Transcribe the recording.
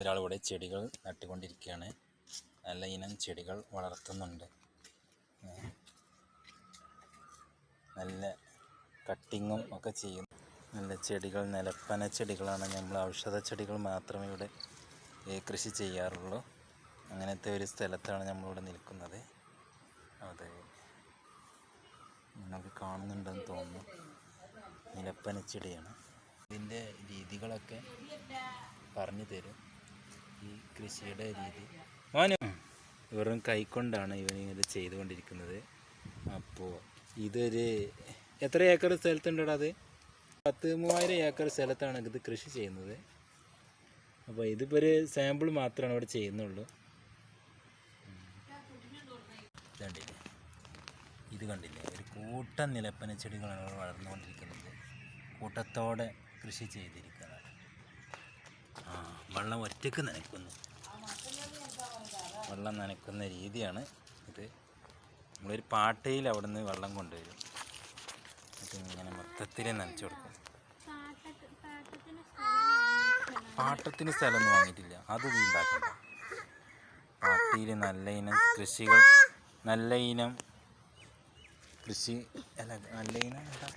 ഒരാളിവിടെ ചെടികൾ നട്ടുകൊണ്ടിരിക്കുകയാണ്. നല്ല ഇനം ചെടികൾ വളർത്തുന്നുണ്ട്. നല്ല കട്ടിങ്ങും ഒക്കെ ചെയ്യും നല്ല ചെടികൾ നിലപ്പന ചെടികളാണ്. നമ്മൾ ഔഷധ ചെടികൾ മാത്രമേ ഇവിടെ കൃഷി ചെയ്യാറുള്ളൂ. അങ്ങനത്തെ ഒരു സ്ഥലത്താണ് നമ്മളിവിടെ നിൽക്കുന്നത്. അത്. നിങ്ങൾക്ക് കാണുന്നുണ്ടെന്ന് തോന്നുന്നു. നിലപ്പന ചെടിയാണ്. ഇതിന്റെ രീതികളൊക്കെ പറഞ്ഞു തരും. ഈ കൃഷിയുടെ രീതി. മോനെ. വെറും കൈക്കൊണ്ടാണ് ഇവനിങ്ങനെ ചെയ്തുകൊണ്ടിരിക്കുന്നത്. അപ്പോൾ ഇതൊരു എത്ര ഏക്കർ സ്ഥലത്തുണ്ടോ അത്? പത്ത് മൂവായിരം ഏക്കർ സ്ഥലത്താണ് ഇത് കൃഷി ചെയ്യുന്നത്. അപ്പോൾ ഇതിപ്പോൾ ഒരു സാമ്പിൾ മാത്രമാണ് ഇവിടെ ചെയ്യുന്നുള്ളൂ. ഇത് കണ്ടില്ലേ? ഇത് കണ്ടില്ലേ? ഒരു കൂട്ടം നിലപ്പന ചെടികളാണ് ഇവിടെ വളർന്നുകൊണ്ടിരിക്കുന്നത്. കൂട്ടത്തോടെ കൃഷി ചെയ്തിരിക്കുന്നതാണ് ആ വെള്ളം ഒറ്റയ്ക്ക് നനയ്ക്കുന്നു. വെള്ളം നനയ്ക്കുന്ന രീതിയാണ് ഇത്. നമ്മളൊരു പാട്ടയിൽ അവിടെ നിന്ന് വെള്ളം കൊണ്ടുവരും. ഇങ്ങനെ മൊത്തത്തിൽ നനച്ചു കൊടുക്കും. പാട്ടത്തിന് സ്ഥലമൊന്നും വാങ്ങിയിട്ടില്ല. അത് ഉണ്ടാക്കില്ല പാട്ടിയിൽ നല്ല ഇനം കൃഷികൾ നല്ല ഇനം കൃഷി അല്ല നല്ല ഇനം എന്താ?